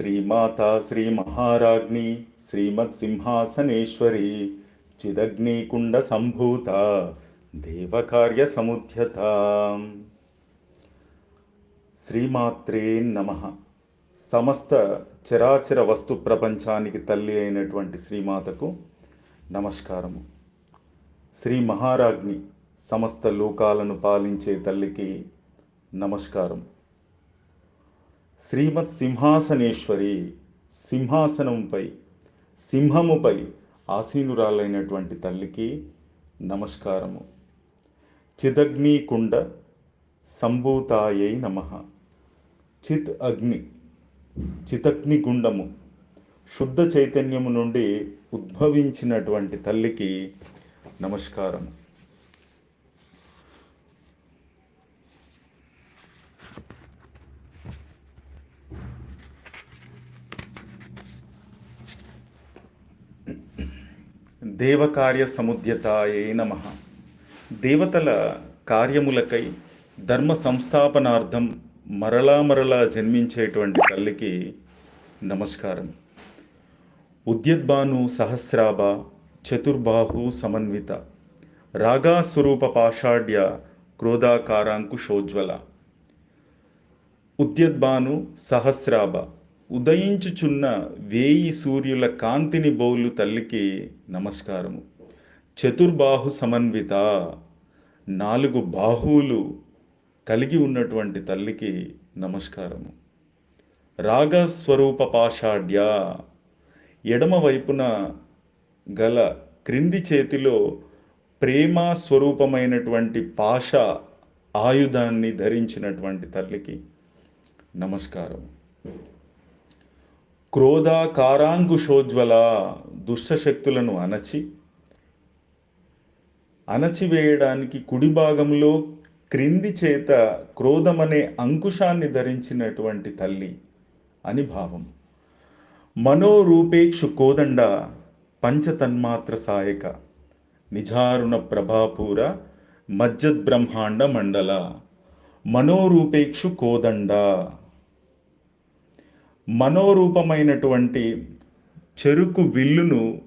శ్రీమాతా శ్రీ మహారాజ్ఞి శ్రీమత్సింహాసనేశ్వరి చిదగ్నికుండ సంభూత దేవకార్య సముధ్యత శ్రీమాత్రే నమ. సమస్త చరాచర వస్తు ప్రపంచానికి తల్లి అయినటువంటి శ్రీమాతకు నమస్కారము. శ్రీ మహారాజ్ని సమస్త లోకాలను పాలించే తల్లికి నమస్కారం. శ్రీమత్ సింహాసనేశ్వరి సింహాసనంపై సింహముపై ఆసీనురాలైనటువంటి తల్లికి నమస్కారము. చిదగ్నికుండ సంభూతాయై నమ. చిత్ అగ్ని చితగ్నిగుండము శుద్ధ చైతన్యము నుండి ఉద్భవించినటువంటి తల్లికి నమస్కారము. దేవకార్య సముద్యతాయే నమ. దేవతల కార్యములకై ధర్మ సంస్థాపనార్థం మరలా మరలా జన్మించేటువంటి తల్లికి నమస్కారం. ఉద్యద్భాను సహస్రాభ చతుర్బాహు సమన్విత రాగాస్వరూప పాషాఢ్య క్రోధాకారాంకుశోజ్వల. ఉద్యద్భాను సహస్రాభ ఉదయించుచున్న వేయి సూర్యుల కాంతిని బౌలు తల్లికి నమస్కారము. చతుర్బాహు సమన్విత. నాలుగు బాహువులు కలిగి ఉన్నటువంటి తల్లికి నమస్కారము. రాగస్వరూప పాషాఢ్య. ఎడమ వైపున గల క్రింది చేతిలో ప్రేమ స్వరూపమైనటువంటి పాష ఆయుధాన్ని ధరించినటువంటి తల్లికి నమస్కారం క్రోధాకారాంకుశోజ్వల దుష్టశక్తులను అణచి అణచివేయడానికి కుడి భాగంలో క్రింది చేత క్రోధమనే అంకుశాన్ని ధరించినటువంటి తల్లి అని భావం. మనోరూపేక్షు కోదండ పంచతన్మాత్ర సాయక నిజారుణ ప్రభాపూర మజ్జద్బ్రహ్మాండ మండల. మనోరూపేక్షు కోదండ మనోరూపమైనటువంటి చెరుకు విల్లును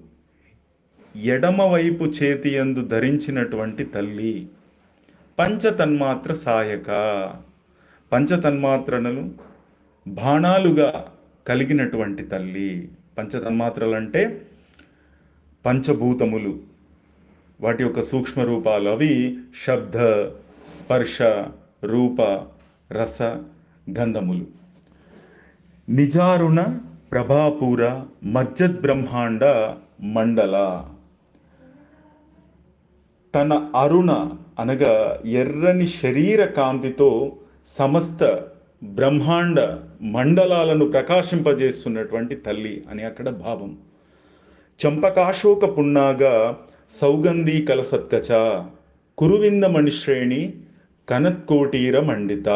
ఎడమవైపు చేతియందు ధరించినటువంటి తల్లి. పంచతన్మాత్ర సాయక. పంచతన్మాత్రలను బాణాలుగా కలిగినటువంటి తల్లి. పంచతన్మాత్రలు అంటే పంచభూతములు. వాటి యొక్క సూక్ష్మ రూపాలు అవి శబ్ద స్పర్శ రూప రస గంధములు. నిజారుణ ప్రభాపూర మజ్జద్బ్రహ్మాండ మండల. తన అరుణ అనగా ఎర్రని శరీర కాంతితో సమస్త బ్రహ్మాండ మండలాలను ప్రకాశింపజేస్తున్నటువంటి తల్లి అని అక్కడ భావం. చంపకాశోక పున్నాగా సౌగంధీ కలసత్కచ కురువింద మణిశ్రేణి కనత్కోటీర మండిత.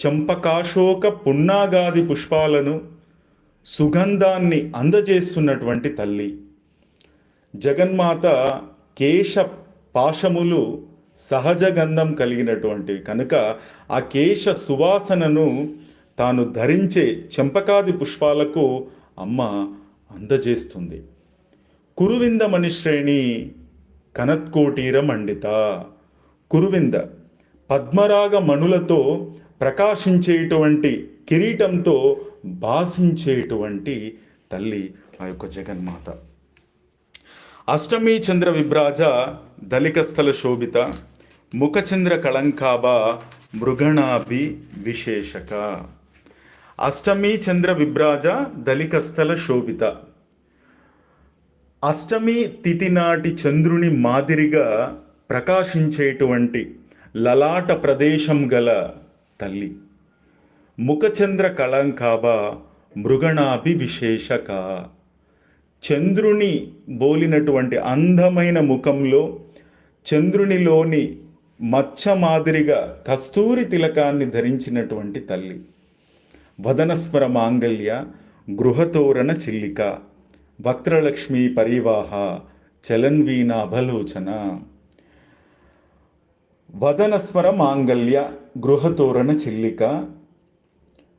చంపకాశోక పున్నాగాది పుష్పాలను సుగంధాన్ని అందజేస్తున్నటువంటి తల్లి. జగన్మాత కేశ పాశములు సహజ గంధం కలిగినటువంటివి కనుక ఆ కేశ సువాసనను తాను ధరించే చెంపకాది పుష్పాలకు అమ్మ అందజేస్తుంది. కురువింద మణిశ్రేణి కనత్కోటీర మండిత. కురువింద పద్మరాగ మణులతో ప్రకాశించేటువంటి కిరీటంతో భాషించేటువంటి తల్లి ఆ యొక్క జగన్మాత. అష్టమి చంద్ర విభ్రాజ దళికస్థల శోభిత ముఖచంద్ర కళంకాబ మృగణాభి విశేషక. అష్టమి చంద్ర విభ్రాజ దళికస్థల శోభిత. అష్టమి తిథి నాటి చంద్రుని మాదిరిగా ప్రకాశించేటువంటి లలాట ప్రదేశం గల తల్లి. ముఖచంద్ర కళంకాబ మృగణాభి విశేషక. చంద్రుని బోలినటువంటి అందమైన ముఖంలో చంద్రునిలోని మచ్చ మాదిరిగా కస్తూరి తిలకాన్ని ధరించినటువంటి తల్లి. వదనస్వర మాంగల్య గృహతోరణ చిల్లిక వక్రలక్ష్మి పరివాహ చలన్వీనాభలోచన వదనస్వర మాంగళ్య గృహతోరణ చిల్లిక.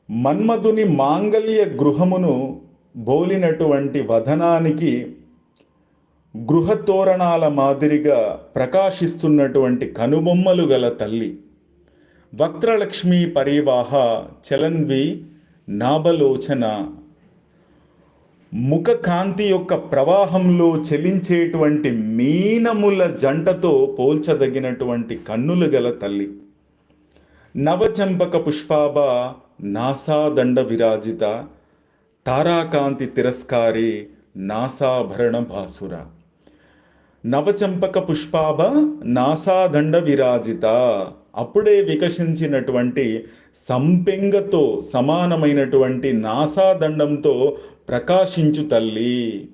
మన్మధుని మాంగల్య గృహమును బోలినటువంటి వదనానికి గృహతోరణాల మాదిరిగా ప్రకాశిస్తున్నటువంటి కనుబొమ్మలు గల తల్లి. వక్రలక్ష్మి పరివాహ చలన్వి నాభలోచన ముఖ కాంతి యొక్క ప్రవాహంలో చెలించేటువంటి మీనముల జంటతో పోల్చదగినటువంటి కన్నులు గల తల్లి. నవచంపక పుష్పాభ నాసాదండ విరాజిత తారాకాంతి తిరస్కారి నాసాభరణ భాసుర. నవచంపక పుష్పాభ నాసాదండ విరాజిత. అప్పుడే వికసించినటువంటి సంపెంగతో సమానమైనటువంటి నాసాదండంతో ప్రకాశించు తల్లి.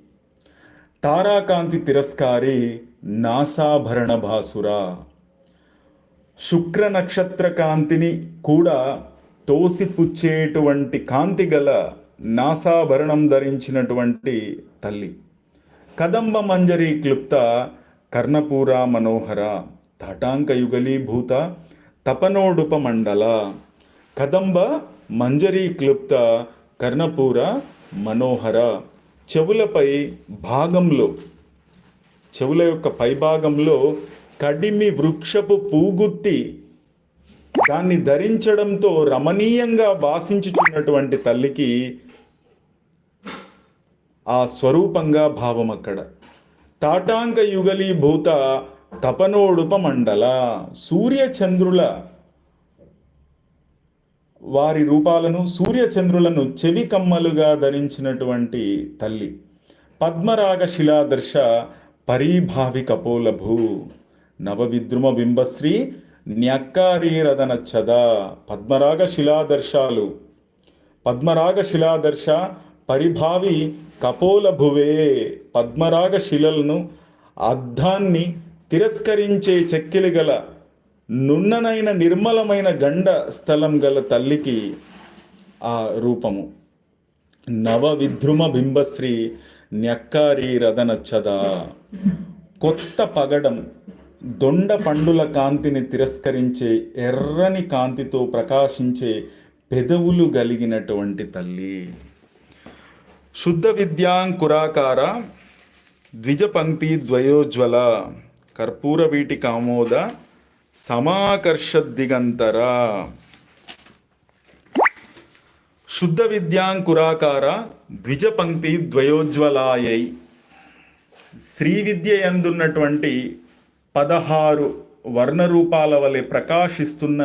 తారాకాంతి తిరస్కారి నాసాభరణ భాసుర. శుక్ర నక్షత్ర కాంతిని కూడా తోసిపుచ్చేటువంటి కాంతి గల నాసాభరణం ధరించినటువంటి తల్లి. కదంబ మంజరి క్లుప్త కర్ణపూర మనోహర తటాంకయుగలీభూత తపనోడుపమండల కదంబ మంజరీ క్లుప్త కర్ణపూర మనోహర చెవులపై భాగంలో చెవుల యొక్క పైభాగంలో కడిమి వృక్షపు పూగుత్తి దాన్ని ధరించడంతో రమణీయంగా వాసించుచున్నటువంటి తల్లికి ఆ స్వరూపంగా భావం అక్కడ. తాటాంక యుగలీభూత తపనోడుప మండల సూర్యచంద్రుల వారి రూపాలను సూర్యచంద్రులను చెవి కమ్మలుగా ధరించినటువంటి తల్లి. పద్మరాగ శిలాదర్శ పరీభావి కపోలభూ నవవిద్రుమ బింబశ్రీ న్యక్కారీరదనచ్చద పద్మరాగ శిలాదర్శాలు. పద్మరాగ శిలాదర్శ పరిభావి కపోలభువే. పద్మరాగ శిలలను అర్ధాన్ని తిరస్కరించే చెక్కిలి గల నున్ననైన నిర్మలమైన గండ స్థలం గల తల్లికి ఆ రూపము. నవ విధ్రుమ బింబశ్రీ న్యక్కారి చదా. కొత్త పగడం దొండ పండుల కాంతిని తిరస్కరించే ఎర్రని కాంతితో ప్రకాశించే పెదవులు కలిగినటువంటి తల్లి. శుద్ధ విద్యాంకురాకార ద్విజపంక్తి ద్వయోజ్వల కర్పూర వీటి కామోద సమాకర్ష దిగంతర శుద్ధ విద్యాంకురాకార ద్విజపంక్తి ద్వయోజ్వలాయై శ్రీ విద్య ఎందున్నటువంటి పదహారు వర్ణరూపాల వలె ప్రకాశిస్తున్న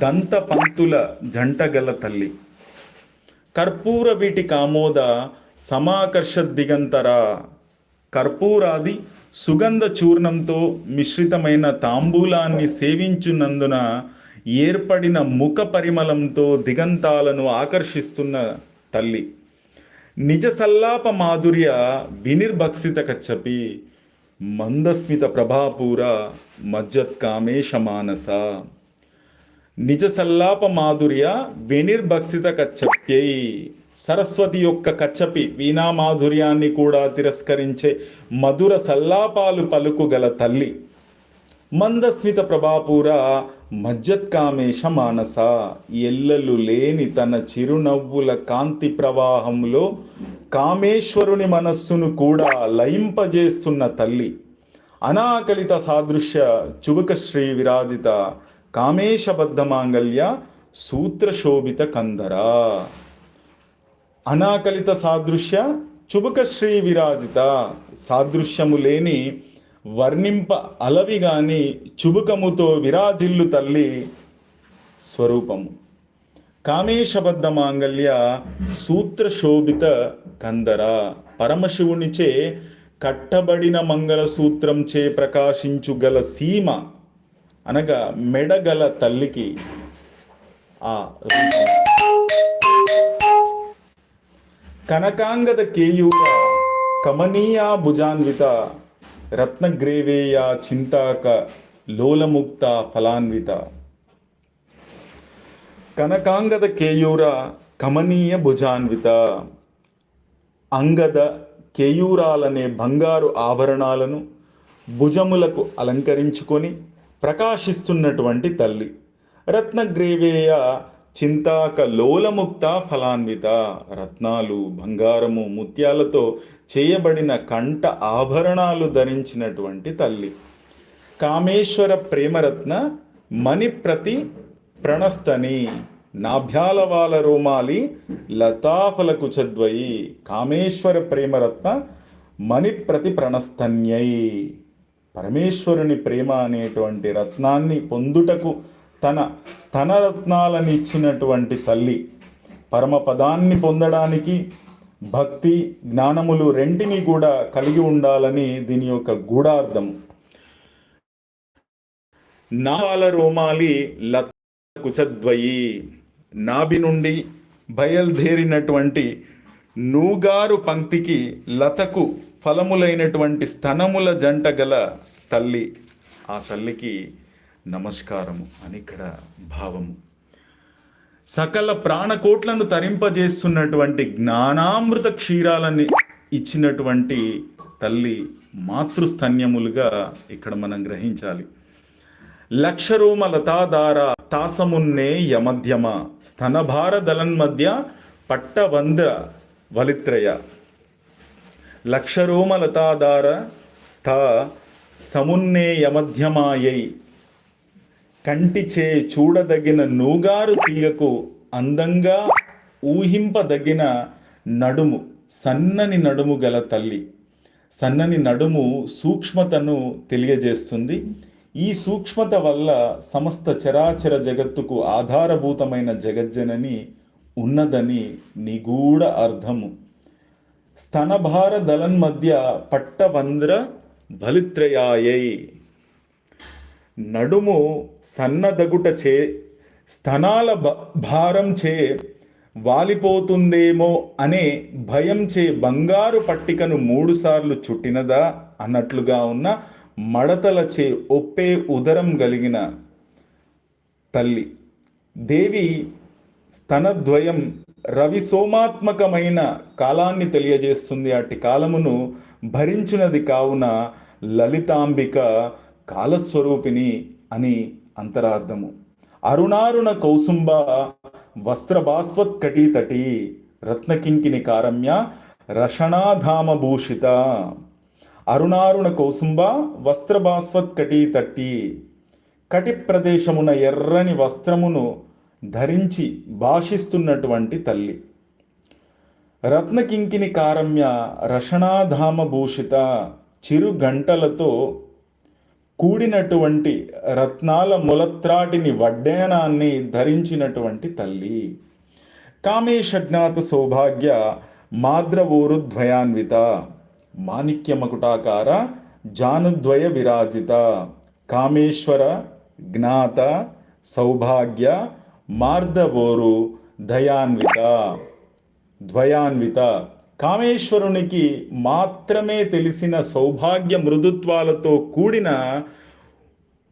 దంత పంక్తుల జంటగల తల్లి. కర్పూర వీటి కామోద సమాకర్ష దిగంతర కర్పూరాది సుగంధ చూర్ణంతో మిశ్రితమైన తాంబూలాన్ని సేవించున్నందున ఏర్పడిన ముఖ పరిమళంతో దిగంతాలను ఆకర్షిస్తున్న తల్లి. నిజ సల్లాప మాధుర్య వినిర్భక్షిత కచ్చపి మందస్మిత ప్రభాపూర మజ్జత్కామేశ మానస. నిజ సల్లాప మాధుర్య వినిర్భక్షిత కచ్చప్యై సరస్వతి యొక్క కచ్చపి వీణామాధుర్యాన్ని కూడా తిరస్కరించే మధుర సల్లాపాలు పలుకుగల తల్లి. మందస్మిత ప్రభాపూర మజ్జత్కామేష మానస. ఎల్లలు లేని తన చిరునవ్వుల కాంతి ప్రవాహంలో కామేశ్వరుని మనస్సును కూడా లయింపజేస్తున్న తల్లి. అనాకలిత సాదృశ్య చుబుకశ్రీ విరాజిత కామేశబద్ధ మాంగళ్య సూత్రశోభిత కందర. అనాకలిత సాదృశ్య చుబుక శ్రీ విరాజిత. సాదృశ్యము లేని వర్ణింప అలవి గాని చుబుకముతో విరాజిల్లు తల్లి స్వరూపము. కామేశబద్ధ మాంగళ్య సూత్రశోభిత కందర. పరమశివునిచే కట్టబడిన మంగళసూత్రంచే ప్రకాశించుగల సీమ. అనగా మెడగల తల్లికి ఆ రూపం. కనకాంగద కేయూర కమనీయా భుజాన్విత రత్నగ్రేవేయ చింతాక లోలముక్త ఫలాన్విత. కనకాంగద కేయూర కమనీయ భుజాన్విత అంగద కేయూరాలనే బంగారు ఆభరణాలను భుజములకు అలంకరించుకొని ప్రకాశిస్తున్నటువంటి తల్లి. రత్నగ్రేవేయ చింతాక లోలముక్త ఫలాన్విత రత్నాలు బంగారము ముత్యాలతో చేయబడిన కంఠ ఆభరణాలు ధరించినటువంటి తల్లి. కామేశ్వర ప్రేమరత్న మణిప్రతి ప్రణస్తని నాభ్యాలవాల రోమాలి లతాఫలకు చద్వయి కామేశ్వర ప్రేమరత్న మణిప్రతి ప్రణస్తన్యై. పరమేశ్వరుని ప్రేమ అనేటువంటి రత్నాన్ని పొందుటకు తన స్తనరత్నాలను ఇచ్చినటువంటి తల్లి పరమపదాన్ని పొందడానికి భక్తి జ్ఞానములు రెంటిని కూడా కలిగి ఉండాలని దీని యొక్క గూఢార్థం. నాల రోమాలి లత కుచద్వయి నాభి నుండి బయలుదేరినటువంటి నూగారు పంక్తికి లతకు ఫలములైనటువంటి స్తనముల జంట గల తల్లి. ఆ తల్లికి నమస్కారము అని ఇక్కడ భావము. సకల ప్రాణకోట్లను తరింపజేస్తున్నటువంటి జ్ఞానామృత క్షీరాలని ఇచ్చినటువంటి తల్లి మాతృస్థన్యములుగా ఇక్కడ మనం గ్రహించాలి. లక్షరోమ లతాధార తాసమున్నే యమధ్యమ స్తనభార దళన్ మధ్య పట్టవంద్ర వలిత్రయ. లక్షరోమ లతాధార తా సమున్నే యమధ్యమాయై కంటిచే చూడదగిన నూగారు తీగకు అందంగా ఊహింపదగిన నడుము సన్నని నడుము గల తల్లి. సన్నని నడుము సూక్ష్మతను తెలియజేస్తుంది. ఈ సూక్ష్మత వల్ల సమస్త చరాచర జగత్తుకు ఆధారభూతమైన జగజ్జనని ఉన్నదని నిగూఢ అర్థము. స్తనభార దళన్ మధ్య పట్టవంద్ర బలిత్రయాయై నడుము సన్నదగుట చే స్తనాల భ- భారం చే వాలిపోతుందేమో అనే భయం చే బంగారు పట్టికను మూడుసార్లు చుట్టినదా అన్నట్లుగా ఉన్న మడతలచే ఒప్పే ఉదరం కలిగిన తల్లి. దేవి స్తనద్వయం రవి సోమాత్మకమైన కాలాన్ని తెలియజేస్తుంది. అట్టి కాలమును భరించినది కావున లలితాంబిక కాలస్వరూపిణి అని అంతరార్థము. అరుణారుణ కౌసుంబ వస్త్రభాస్వత్కటీతటి రత్నకింకిని కారమ్య రషణాధామభూషిత. అరుణారుణ కౌసుంబ వస్త్రభాస్వత్కటీ తట్టి కటి ప్రదేశమున ఎర్రని వస్త్రమును ధరించి భాషిస్తున్నటువంటి తల్లి. రత్నకింకిని కారమ్య రషణాధామ భూషిత చిరు గంటలతో కూడినటువంటి రత్నాల ములత్రాటిని వడ్డేనాన్ని ధరించినటువంటి తల్లి. కామేషజ్ఞాత సౌభాగ్య మార్ద్రవోరు ద్వయాన్విత మాణిక్యమకుటాకార జానుద్వయ విరాజిత కామేశ్వర జ్ఞాత సౌభాగ్య మార్దవోరు దయాన్విత ద్వయాన్విత. కామేశ్వరునికి మాత్రమే తెలిసిన సౌభాగ్య మృదుత్వాలతో కూడిన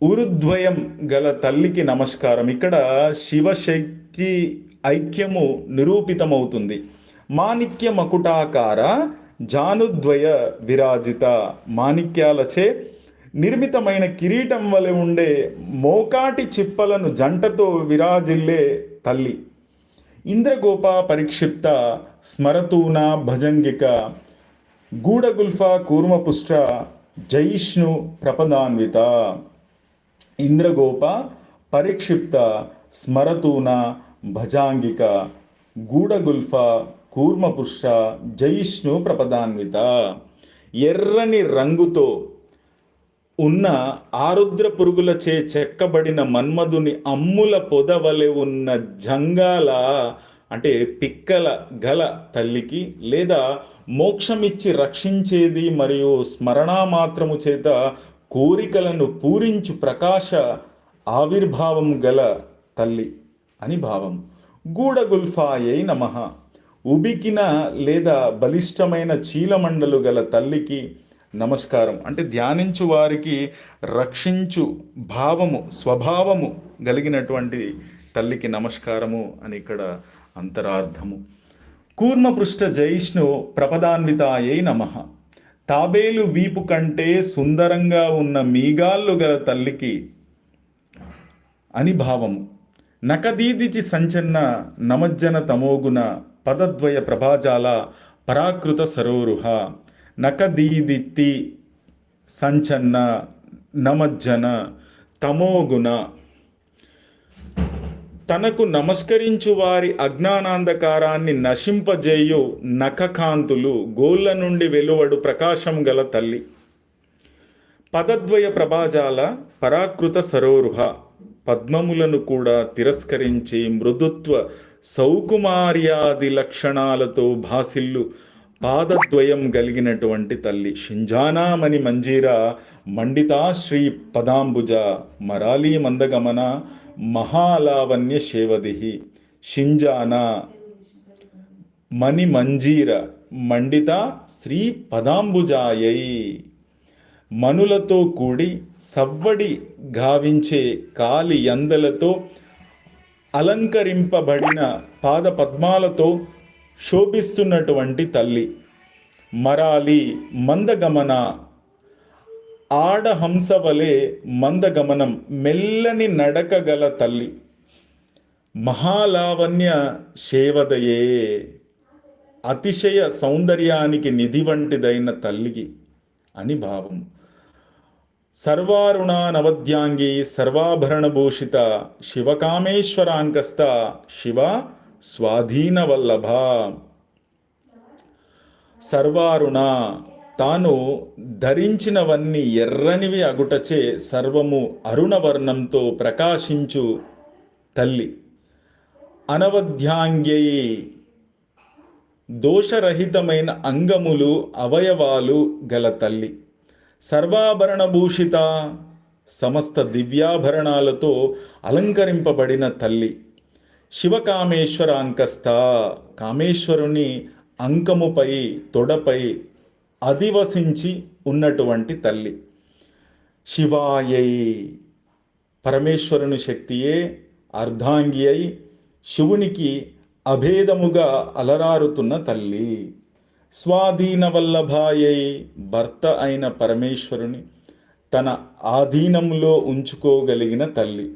ఉరుద్వయం గల తల్లికి నమస్కారం. ఇక్కడ శివశక్తి ఐక్యము నిరూపితమవుతుంది. మాణిక్య మకుటాకార జానుద్వయ విరాజిత. మాణిక్యాలచే నిర్మితమైన కిరీటం వలె ఉండే మోకాటి చిప్పలను జంటతో విరాజిల్లే తల్లి. ఇంద్రగోప పరిక్షిప్త స్మరతూన భజంగిక గూఢగుల్ఫా కూర్మపుష్ట జైష్ణు ప్రపదాన్విత. ఇంద్రగోప పరిక్షిప్త స్మరతూన భజాంగిక గూఢగుల్ఫ కూర్మపుష్ట జైష్ణు ప్రపదాన్విత. ఎర్రని రంగుతో ఉన్న ఆరుద్ర పురుగులచే చెక్కబడిన మన్మధుని అమ్ముల పొదవలె ఉన్న జంగాల అంటే పిక్కల గల తల్లికి లేదా మోక్షమిచ్చి రక్షించేది మరియు స్మరణామాత్రము చేత కోరికలను పూరించు ప్రకాశ ఆవిర్భావం గల తల్లి అని భావం. గూడగుల్ఫాయై నమః. ఉబికిన లేదా బలిష్టమైన చీలమండలు గల తల్లికి నమస్కారం. అంటే ధ్యానించు వారికి రక్షించు భావము స్వభావము కలిగినటువంటి తల్లికి నమస్కారము అని ఇక్కడ అంతరార్థము. కూర్మపృష్ఠ జైష్ణు ప్రపదాన్వితాయై నమ. తాబేలు వీపు కంటే సుందరంగా ఉన్న మీగాళ్ళు గల తల్లికి అని భావము నకదీదిచి సంచన్న నమజ్జన తమోగుణ పదద్వయ ప్రభాజాల పరాకృత సరోరుహ. నకదీదిత్తి సంచన్న నమజ్జన తమోగుణ తనకు నమస్కరించు వారి అజ్ఞానాంధకారాన్ని నశింపజేయు నఖకాంతులు గోళ్ళ నుండి వెలువడు ప్రకాశం గల తల్లి. పదద్వయ ప్రభాజాల పరాకృత సరోరుహ పద్మములను కూడా తిరస్కరించి మృదుత్వ సౌకుమార్యాది లక్షణాలతో భాసిల్లు పాదద్వయం కలిగినటువంటి తల్లి. షింజానామణి మంజీరా మండితా శ్రీ పదాంబుజ మరాళీ మందగమన మహాలావణ్య శేవదిహి షింజానా మణిమంజీర మండిత శ్రీ పదాంబుజాయై. మనులతో కూడి సవ్వడి గావించే కాలి యందలతో అలంకరింపబడిన పాద పద్మాలతో శోభిస్తున్నటువంటి తల్లి. మరాలి మందగమన ఆడహంస వలె మందగమనం మెల్లని నడక గల తల్లి. మహాలావణ్య శేవదయే అతిశయ సౌందర్యానికి నిధి వంటిదైన తల్లికి అని భావం. సర్వారుణ నవద్యాంగి సర్వాభరణభూషిత శివకామేశ్వరాంకస్త శివ స్వాధీనవల్లభ. సర్వారుణ తాను ధరించినవన్నీ ఎర్రనివి అగుటచే సర్వము అరుణవర్ణంతో ప్రకాశించు తల్లి. అనవధ్యాంగ్యయి దోషరహితమైన అంగములు అవయవాలు గల తల్లి. సర్వాభరణభూషిత సమస్త దివ్యాభరణాలతో అలంకరింపబడిన తల్లి. శివకామేశ్వర అంకస్థ కామేశ్వరుని అంకముపై తొడపై అధివసించి ఉన్నటువంటి తల్లి. శివాయై పరమేశ్వరుని శక్తియే అర్ధాంగి అయి శివునికి అభేదముగా అలరారుతున్న తల్లి. స్వాధీన వల్లభాయై భర్త అయిన పరమేశ్వరుని తన ఆధీనంలో ఉంచుకోగలిగిన తల్లి.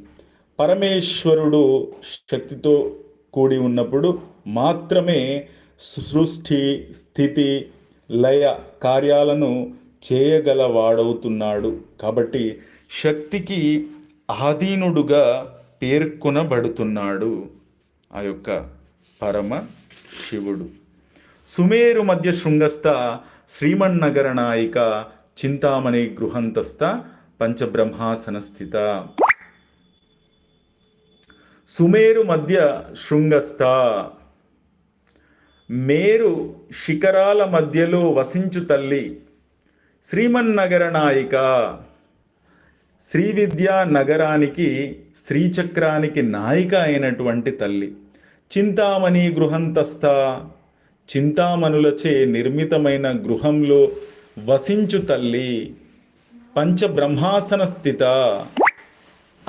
పరమేశ్వరుడు శక్తితో కూడి ఉన్నప్పుడు మాత్రమే సృష్టి స్థితి లయ కార్యాలను చేయగలవాడవుతున్నాడు. కాబట్టి శక్తికి ఆధీనుడుగా పేర్కొనబడుతున్నాడు ఆ యొక్క పరమ శివుడు. సుమేరు మధ్య శృంగస్థ శ్రీమన్నగర నాయిక చింతామణి గృహంతస్థ పంచబ్రహ్మాసన స్థిత. సుమేరు మధ్య శృంగస్థ మేరు శిఖరాల మధ్యలో వసించు తల్లి. శ్రీమన్నగర నాయిక శ్రీ విద్యా నగరానికి శ్రీచక్రానికి నాయిక అయినటువంటి తల్లి. చింతామణి గృహంతస్థ చింతామణులచే నిర్మితమైన గృహంలో వసించు తల్లి. పంచబ్రహ్మాసన స్థిత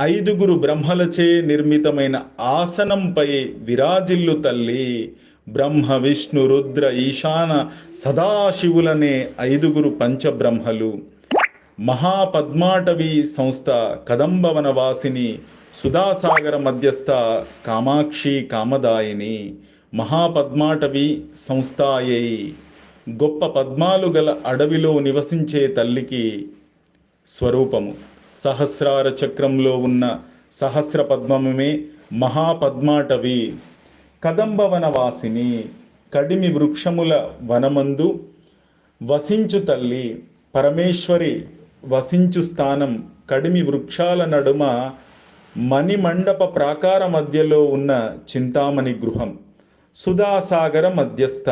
ఐదుగురు బ్రహ్మలచే నిర్మితమైన ఆసనంపై విరాజిల్లు తల్లి. బ్రహ్మ విష్ణు రుద్ర ఈశాన సదాశివులనే ఐదుగురు పంచబ్రహ్మలు. మహాపద్మాటవి సంస్థ కదంబవన వాసిని సుధాసాగర మధ్యస్థ కామాక్షి కామదాయిని. మహాపద్మాటవి సంస్థాయై. గొప్ప పద్మాలు గల అడవిలో నివసించే తల్లికి స్వరూపము. సహస్రార చక్రంలో ఉన్న సహస్ర పద్మమే మహాపద్మాటవి. కదంబవన వాసిని కడిమి వృక్షముల వనమందు వసించు తల్లి పరమేశ్వరి వసించు స్థానం కడిమి వృక్షాల నడుమ మణిమండప ప్రాకార మధ్యలో ఉన్న చింతామణి గృహం సుధాసాగర మధ్యస్థ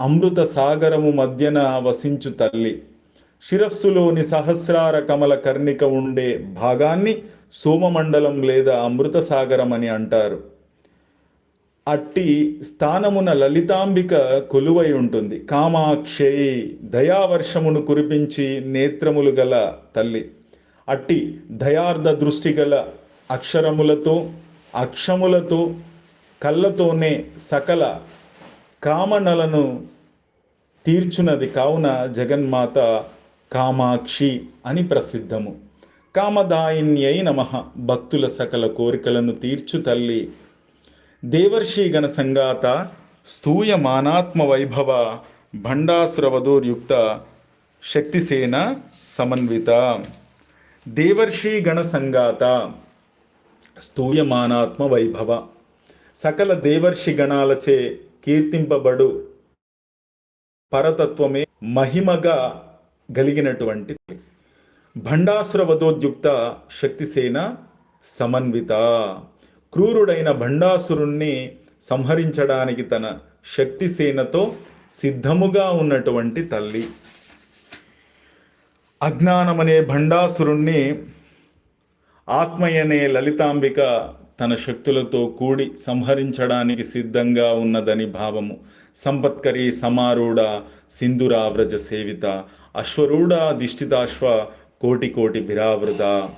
అమృత సాగరము మధ్యన వసించు తల్లి. శిరస్సులోని సహస్రార కమల కర్ణిక ఉండే భాగాన్ని సోమమండలం లేదా అమృత సాగరం అని అంటారు. అట్టి స్థానమున లలితాంబిక కొలువై ఉంటుంది. కామాక్షై దయావర్షమును కురిపించి నేత్రములు గల తల్లి. అట్టి దయార్ధ దృష్టి గల అక్షరములతో అక్షములతో కళ్ళతోనే సకల కామనలను తీర్చునది కావున జగన్మాత కామాక్షి అని ప్రసిద్ధము. కామదాయిన్యై నమ. భక్తుల సకల కోరికలను తీర్చు తల్లి దేవర్షిగణ సంగాత స్తూయ మానాత్మ వైభవ భండాసురవధూర్యుక్త శక్తిసేన సమన్విత. దేవర్షిగణ సంగాత స్తూయమానాత్మ వైభవ సకల దేవర్షి గణాలచే కీర్తింపబడు పరతత్వమే మహిమగా కలిగినటువంటి భండాసుర వధోద్యుక్త శక్తిసేన సమన్విత. క్రూరుడైన భండాసురుణ్ణి సంహరించడానికి తన శక్తిసేనతో సిద్ధముగా ఉన్నటువంటి తల్లి. అజ్ఞానమనే భండాసురుణ్ణి ఆత్మయనే లలితాంబిక తన శక్తులతో కూడి సంహరించడానికి సిద్ధంగా ఉన్నదని భావము. సంపత్కరి సమారూఢ సింధురావ్రజ సేవిత అశ్వరూఢ దిష్టితాశ్వ కోటి కోటి బిరావృత.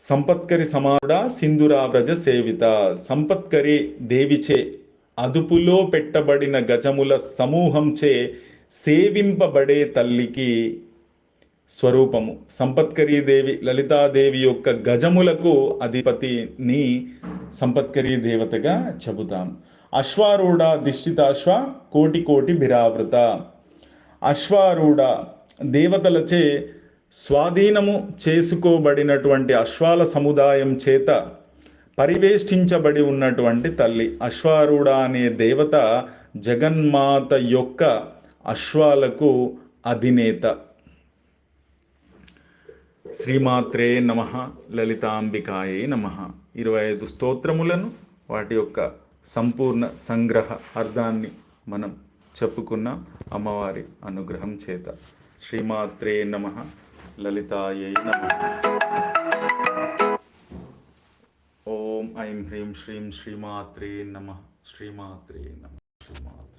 సంపత్కరి సమారుడ సింధురావ్రజ సేవిత. సంపత్కరి దేవిచే అదుపులో పెట్టబడిన గజముల సమూహంచే సేవింపబడే తల్లికి స్వరూపము. సంపత్కరీదేవి లలితాదేవి యొక్క గజములకు అధిపతిని సంపత్కరీ దేవతగా చెబుతాం. అశ్వారూఢ దిష్టితాశ్వ కోటి కోటి బిరావృత అశ్వారూఢ దేవతలచే స్వాధీనము చేసుకోబడినటువంటి అశ్వాల సముదాయం చేత పరివేష్టించబడి ఉన్నటువంటి తల్లి. అశ్వారూఢ అనే దేవత జగన్మాత యొక్క అశ్వాలకు అధినేత. శ్రీమాత్రే నమ లలితాంబికాయే నమ. ఇరవై ఐదు స్తోత్రములను వాటి యొక్క సంపూర్ణ సంగ్రహ అర్థాన్ని మనం చెప్పుకున్న అమ్మవారి అనుగ్రహం చేత. శ్రీమాత్రే నమ లలితాయై నమ ఓం ఐం హ్రీం శ్రీం శ్రీమాత్రే నమ శ్రీమాత్రే నమ శ్రీమాత్రే